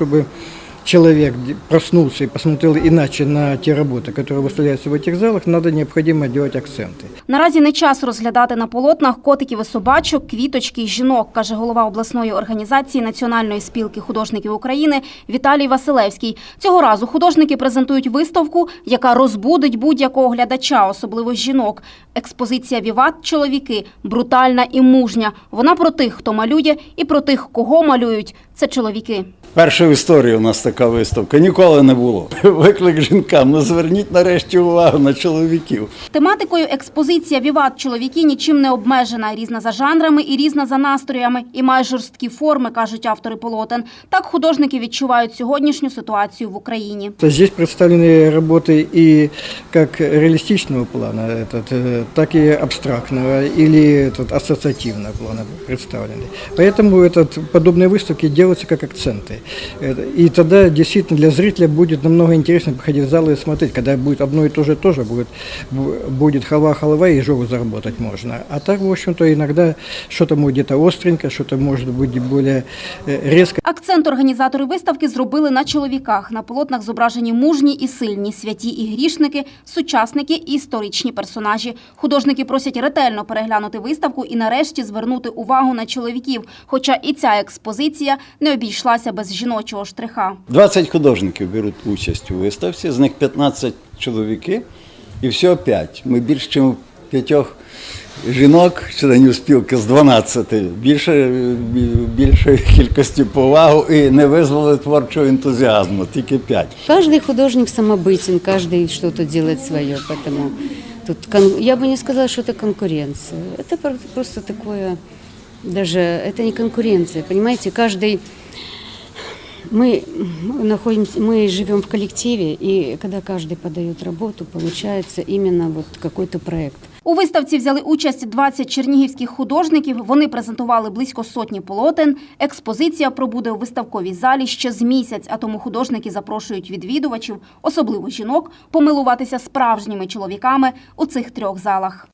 чтобы человек проснулся и посмотрел иначе на те работы, которые выставляются в этих залах, надо необходимо делать акценты. Наразі не час розглядати на полотнах котиків і собачок, квіточки й жінок, каже голова обласної організації Національної спілки художників України Віталій Василевський. Цього разу художники презентують виставку, яка розбудить будь-якого глядача, особливо жінок. Експозиція Віват чоловіки брутальна і мужня. Вона про тих, хто малює, і про тих, кого малюють. Це чоловіки. Перша в історії у нас така виставка. Ніколи не було. Виклик жінкам. Ну зверніть нарешті увагу на чоловіків. Тематикою експозиція Віват чоловіки нічим не обмежена, різна за жанрами і різна за настроями, і має жорсткі форми, кажуть автори полотен. Так художники відчувають сьогоднішню ситуацію в Україні. Здесь представлены работы и как реалистичного плана, этот, э, так и абстрактного или этот, ассоциативного плана представлены. Поэтому этот, подобные выставки делаются как акценты. Это- И тогда действительно для зрителя будет намного интереснее приходить в зал и смотреть, когда будет одно и то же тоже, будет, бу- будет халва-халва и жогу заработать можно. А так, в общем-то, иногда что-то будет где-то остренько, что-то может быть более э, резко. Акцент організатори виставки зробили на чоловіках. На полотнах зображені мужні і сильні, святі і грішники, сучасники і історичні персонажі. Художники просять ретельно переглянути виставку і нарешті звернути увагу на чоловіків. Хоча і ця експозиція не обійшлася без жіночого штриха. 20 художників беруть участь у виставці, з них 15 чоловіки і всього 5. Ми більш ніж п'ятьох жінок, членів спілки з 12, більше, більшої кількості повагу і не визвали творчого ентузіазму, тільки 5. Каждый художник самобытен, каждый что-то делает свое, поэтому тут кон- я бы не сказала, что это конкуренция. Это про- просто такое, даже это не конкуренция, понимаете, каждый мы мы находимся, мы живем в коллективе, и когда каждый подает работу, получается именно вот какой-то проект. У виставці взяли участь 20 чернігівських художників. Вони презентували близько сотні полотен. Експозиція пробуде у виставковій залі ще з місяць, а тому художники запрошують відвідувачів, особливо жінок, помилуватися справжніми чоловіками у цих трьох залах.